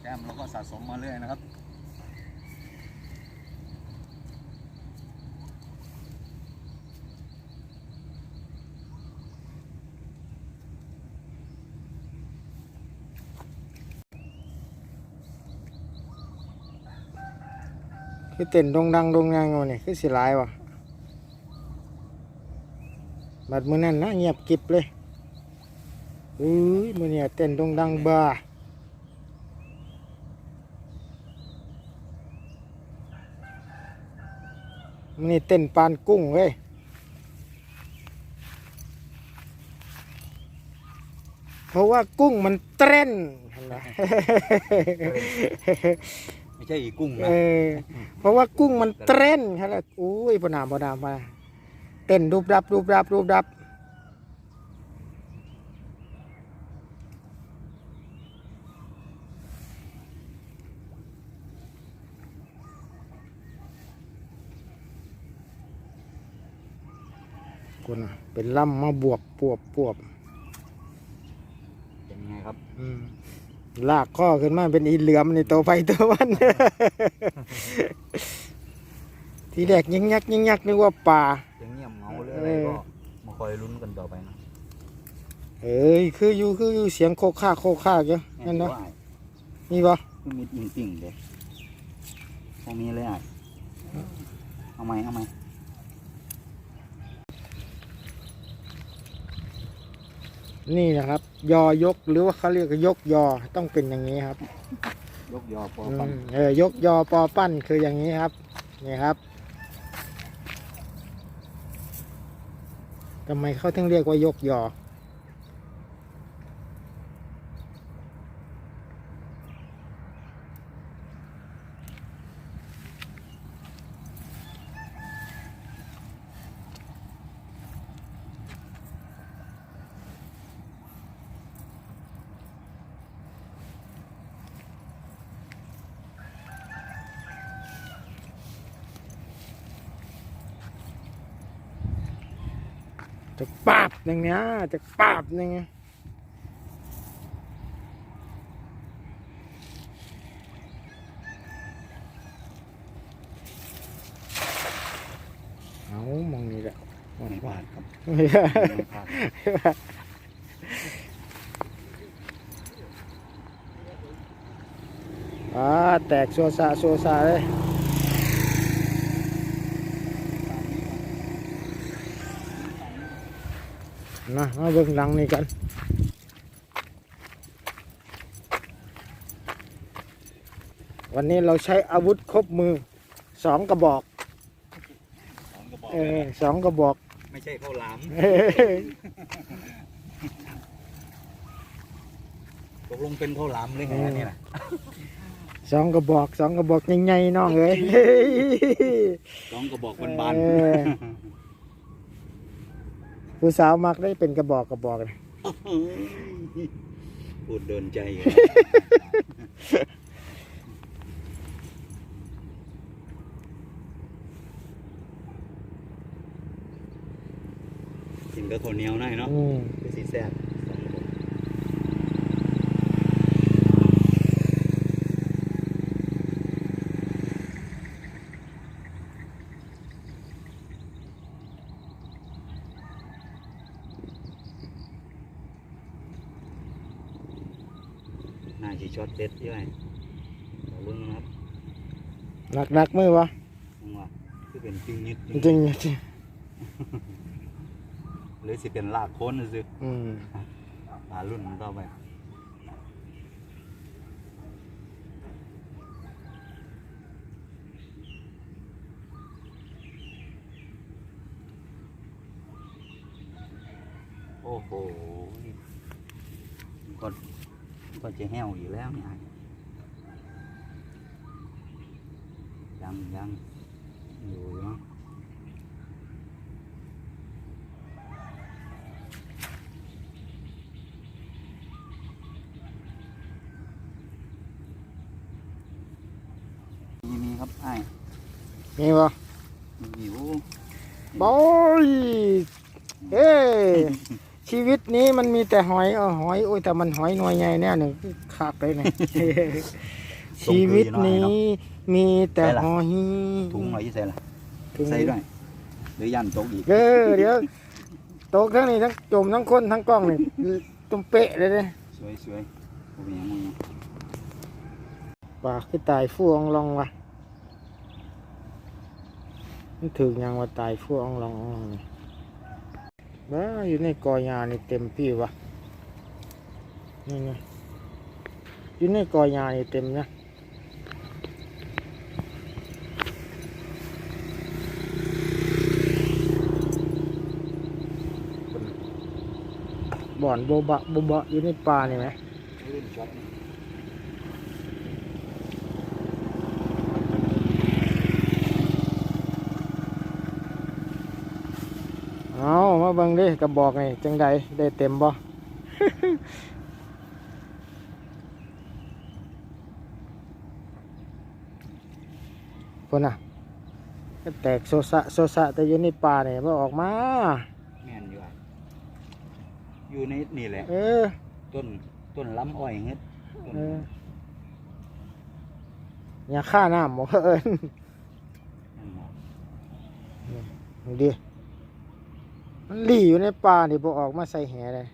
แต้มเราก็สะสมมาเรื่อยนะครับคือเต้นดงดังดงดังวันนี้คือสิหลายวะบัดมือนั้นนะเงียบกิบเลยอุ้ยมื้อนี้เต้นดงดังบ้า มื้อนี้เต้นปานกุ้งเว้ยเพราะว่ากุ้งมันเต้นเห็นไหมไม่ใช่อีกุ้งเอนะอเพราะว่ากุ้งมันเต้นครับแล้วอุ้ยพนามพนามมา เต้นรูปรับรูปรับรูปรับ คนน่ะ เป็นล่ำมาบวบปวบปวบเป็นไงครับ อืมลากข้อขึ้นมาเป็นอีเหลือมในตัวไปตัวมัน ทีแรกยิงยักยิงยักนึกว่าป่า ยังเงียบเหงาหรืออะไรก็มาคอยลุ้นกันต่อไปนะเอ้ยคืออยู่คืออยู่เสียงโคกค่าโคกค่าเยอะนั่นเนาะนี่ปะคือมีติ่งติ่งๆเด็กพวกนี้เลยอะเอาไหมเอาไหม นี่นะครับ ยอยกหรือว่าเขาเรียกว่ายกยอต้องเป็นอย่างนี้ครับ ยกยอปออืปันมเออยกยอปอปั้นคืออย่างนี้ครับนี่ครับทำไมเขาถึงเรียกว่ายกยอ จะปาบอย่างเนี้ยจะปาบอย่างเงี้ยเอามองนี่แหละไม่พลาดครับอ่าดอ่าแตกโซซาโซซาเลย นะมาเบิ่งหลังนี่กันวันนี้เราใช้อาวุธครบมือสองกระบอกสองกระบอกเออสองกระบอก ไม่ใช่ข้าวหลามเออตกลงเป็นข้าวหลามเลยไงอันนี่นะสองกระบอกสองกระบอกใหญ่ๆน้องเอ้ยสองกระบอกบานเออ ผู้สาวมักได้เป็นกระบอกกระบอกเลยๆพูดเดินใจอยู่กินก็ข้าวเหนียวหน่อยเนาะอืมคือสีแซ่บสองกระบอกน่าจะ ช็อตเด็ดด้วยขอลุ้นนะครับหนักหนักๆมือวะมึงว่าคือเป็นจริงนิดจริงจริงหรือสิเป็นลากโค้นซื้อๆอืมหารุ่นต่อไปโอ้โหก็ ก็จะแห้วอยู่แล้วเนี่ยยังยังอยู่เนาะมีมีครับไอ้มีวะมีอยู่บอยเอ้ย ชีวิตนี้มันมีแต่หอยเออหอยโอ้ยแต่มันหอยหน่วยใหญ่แน่หนึ่งขาดไปเนี่ยชีวิตนี้มีแต่หอยถุงหน่อยที่ใส่ละถุงใส่ด้วยหรือยันตกอีกเออเดี๋ยวตกทั้งนี้ทั้งจมทั้งคนทั้งกล้องนี่ตุ้มเป๊ะเลยเนี่ยสวยสวยโอ้ยยังมึงปากคือตายฟูอองลองวะมันถึงยังว่าตายฟูอองลองอองลองนี่ ว้าอยู่ในกอยานี่เต็มพี่วะนี่ไงอยู่ในกอยานี่เต็มนะบ่อนโบบะโบบะอยู่ในป่านี่ไหม ลื่นช็อตนี่ เอามาเบิ่งดิกระบอกนี่จังใดได้เต็มบ่ พุ่นน่ะก็แตกโซสะโซสะแต่อยู่ในป่าเนี่ยบ่ออกมา แม่นอยู่อะอยู่ในนี่แหละ เออ ต้นต้นล้ำอ้อยเฮ็ดต้นเอออย่าฆ่าน้ำบ่เอิญนั่นหมอดิ มันหลีอยู่ในป่านี่บ่ออกมาใส่แหเลย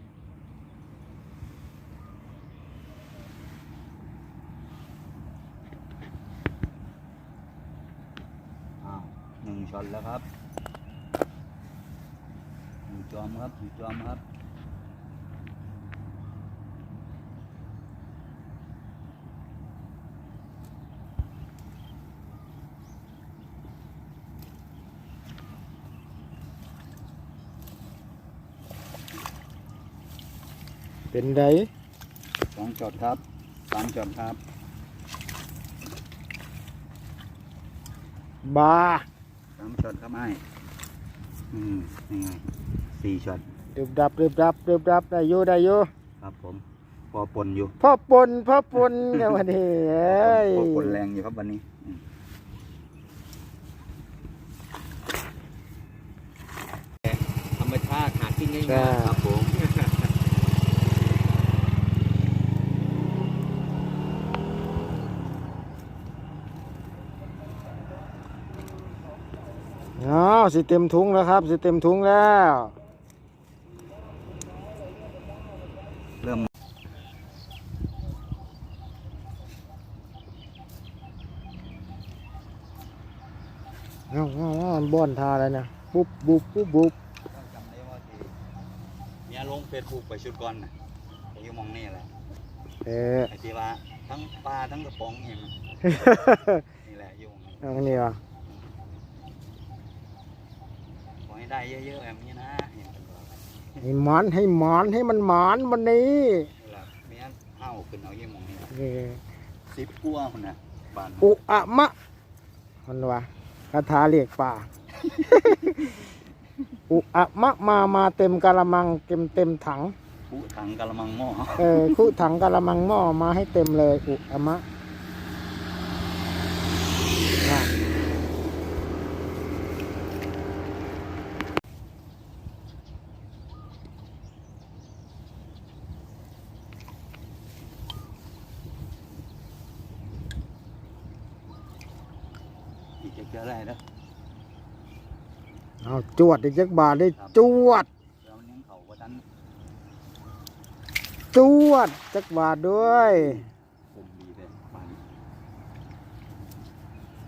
อ้าวหนึ่งช็อตแล้วครับหนึ่งจอมครับหนึ่งจอมครับ เป็นไดสองช็อตครับสามช็อตครับ บาสามช็อตครับไอ้อืมยังไงสี่ช็อตดึบดับดึบดับดึบดับได้อยู่ได้อยู่ครับผมพอปนอยู่พ่อปนพ่อปนกันวันนี้เอ้ยพอปนแรงอยู่ครับวันนี้อืมธรรมชาติหากินง่ายๆครับผม อ้าวสิเต็มถุงแล้วครับ สิเต็มถุงแล้ว เริ่มเอาเอาเอาบ้อนทาแล้วนะปุ๊บปุ๊บปุ๊บปุ๊บจำได้ว่าที่เมียลงเฟซบุ๊กไปชุดก่อนน่ะไปอยู่หมองนี่แหละเออ ไอ้ที่ว่าทั้งปลาทั้งกระป๋องเองนี่แหละอยู่หม้องนี้ เอาอันนี้วะ ขอให้ ได้เยอะๆแบบนี้นะเห็นกันว่าให้หมานให้หมานให้มันหมานวันนี้นี่แหละเมียเอ้าขึ้นเอาเยี่ยมมองนี่แหละนี่สิบกัวคนน่ะบ้านอุอะมะมันวะคาถาเรียกป่า อุอะมะมามาเต็มกะละมังเต็มเต็มถัง ผู้ถังกะละมังหม้อ เออคู่ถังกะละมังหม้อมาให้เต็มเลยอุอะมะน่ะ อีกจะเจออะไรนะ เอา จวดอีกจักบาทได้จวดเราเลี้ยงเขาว่าทันจวดจักบาทด้วยผมดีเลยบ้าน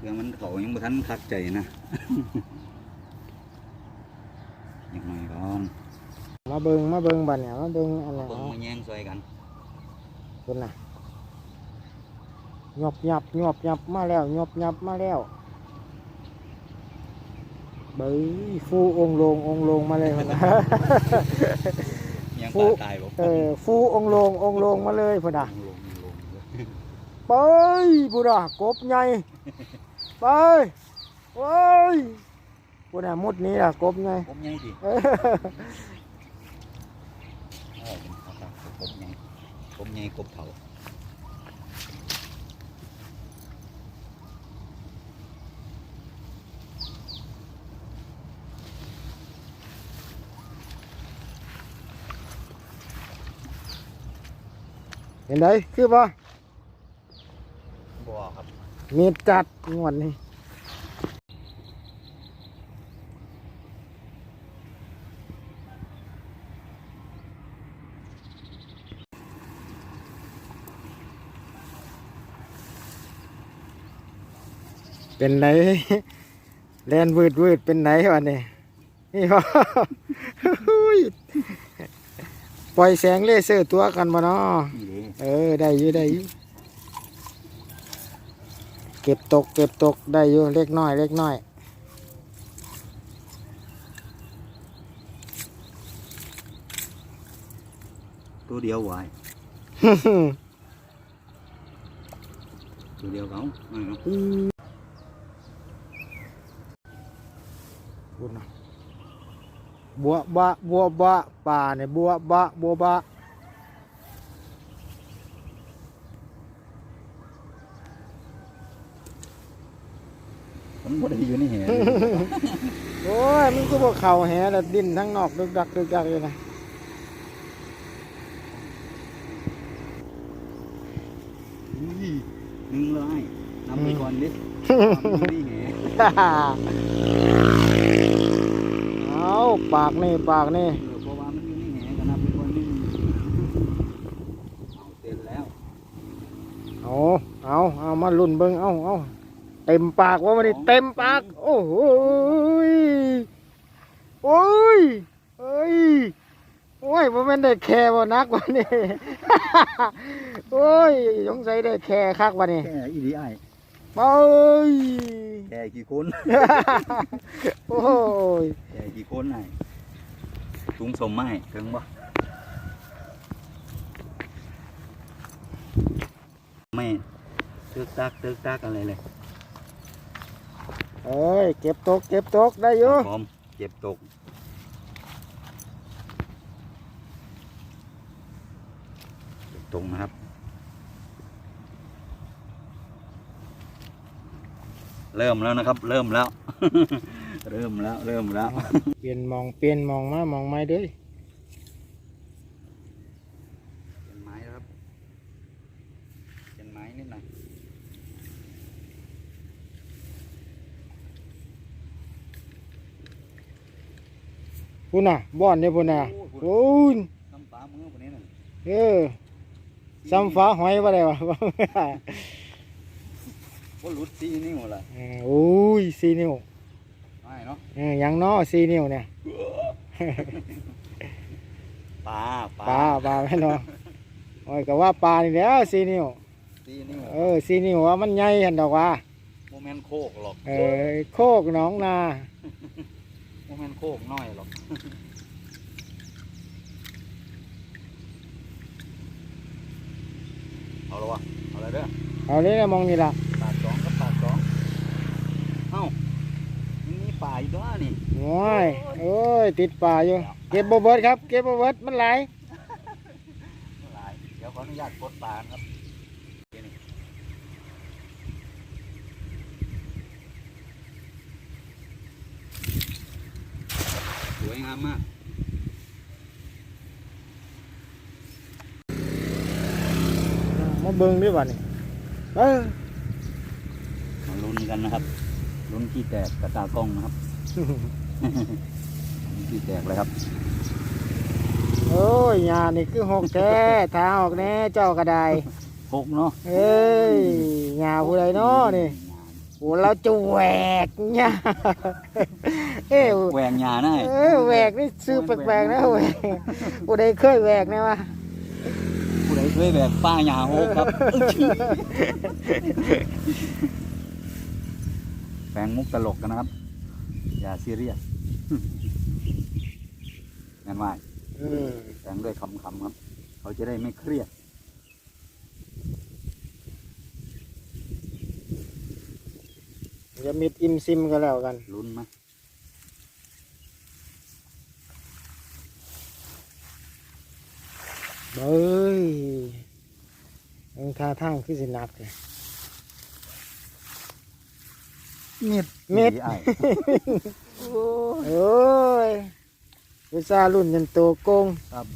เรื่องมันเขายังบ่ทันคักใจนะ ยังไงก่อนมาเบิงมาเบิงบัดเนี่ยมาเบิงอะไรเบิ่งเอามาแย่งซอยกันคนน่ะหยบหยับหยบหยับมาแล้วหยบหยับมาแล้ว เบ้ยฟูองค์ลงองค์ลงมาเลยคนน่ะยังฟูปลาตายบอกเออฟูองค์ลงองค์ลงมาเลยพุ่นน่ะลงลงลงไปพุ่นน่ะกบใหญ่ไปโอ้ยพุ่นน่ะมุดนี้ล่ะกบใหญ่ผมยังสิเออเออเป็นเขาครับผมยังผมยังกบเถา เห็นไดคือบ่บ่ครับมีดจัดงวดนี้เป็นไหนแลนวืดวืดเป็นไหนวันนี้นี่พ่ออุ้ย ปล่อยแสงเลเซอร์ตัวกันมาเนาะนี่เด้เออได้อยู่ได้อยู่เก็บตกเก็บตกได้อยู่เล็กน้อยเล็กน้อยตัวเดียวไว้ตัวเดียวเขาไม่เนาะพูดนะ บัวบะบัวบะป่าเนี่ยบัวบะบัวบะผมบ่ได้อยู่ในแหเลยโอ้ยมันก็บอกเข่าแหแล้วดินทั้งนอกดึกดักดึกดักอยู่นะหนึ่งเลยนำไปก่อนดิความอยู่ในแหเอา ปากนี่ปากนี่เออเพราะว่ามันอยู่ในแหก็นำไปก่อนนิดนึงเอาเสร็จแล้วเอาเอาเอามาลุ่นเบิ้งเอาเอาเต็มปากว่ามันนี่เต็มปาก โอ้โหยโอ้ยเอ้ยโอ้ยว่ามันได้แค่บ่นักวันนี้ โอ้ยสงสัยได้แค่คักวันนี้ แค่อีดีไอ เอ้ยแค่กี่คนโอ้ยแค่กี่คนไอ้ถุงสมไม้ถึงบ่ไม่ตึกตักตึกตักอะไรเลยเอ้ยเก็บตกเก็บตกได้อยู่พร้อมเจ็บตกเจ็บตรงนะครับ เริ่มแล้วนะครับ เริ่มแล้ว เริ่มแล้วเริ่มแล้ว เปลี่ยนมองเปลี่ยนมองมามองไม่เด้ยเป็นไม้นะครับเป็นไม้นิดหน่อยพุ่นน่ะบ่อนเนี่ยพุ่นน่ะโอ้ยน้ำปลามือคนนี้หนึ่งเออซ้ำฟ้าหอยว่าได้วะ ว่าหลุดซีนิ้วละเออโอ้ยสี่นิ้วไม่เนาะเออยังน้อสี่นิ้วเนี่ย ปลาปลาปลาแม่นอโอ้ยก็ว่าปลานี่แหล้วสี่นิ้ว ซีนิ้วเออสี่นิ้วว่ามันใหญ่หันดอกว่า โมเมนโคกหรอกเออโคกหนองนา โมเมนโคกน้อยหรอกเอาละวะเอาละเด้อเอาเลยนะมองนี่ล่ะ ปากสองกับปากสองเอ้ามันมีป่า อยู่ด้วยนี่โอ้ยโอ้ย ติดป่าอยู่ เก็บบ่เบิดครับ เก็บบ่เบิดมันหลายหลายเดี๋ยวขออนุญาตกดปลาครับนี่สวยงามมาก มาเบิ่งด้วยบัดนี่เออ มาลุ้นกันนะครับ ลุ้นขี้แตกกระตากล้องนะครับ ลุ้นขี้แตกเลยครับ โอ้ยยานี่คือหกแท้ทางออกแน่เจ้ากระไดหกเนาะเอ้ยยาผู้ใดเนาะนี่โอ้เราจะแหวกยาเอ้ยแหวงหยาได้เอ้ยแหวกนี่ซื้อแปลกๆนะแหวกผู้ใดเคยแหวกนะวะผู้ใดเคยแหวกป้าหยาหกครับแฝงมุกตลกกันนะครับ อย่าซีเรียสงั้นว่าอืมแฝงด้วยคำๆครับ เขาจะได้ไม่เครียดอย่ามิดอิมซิมกันแล้วกัน ลุ้นไหมเบ้ยมันท่าทางคือสิหนักเลย เม็ดเม็ดไอ้โอ้ยอุตส่าห์รุ่นยันโตโกงครับ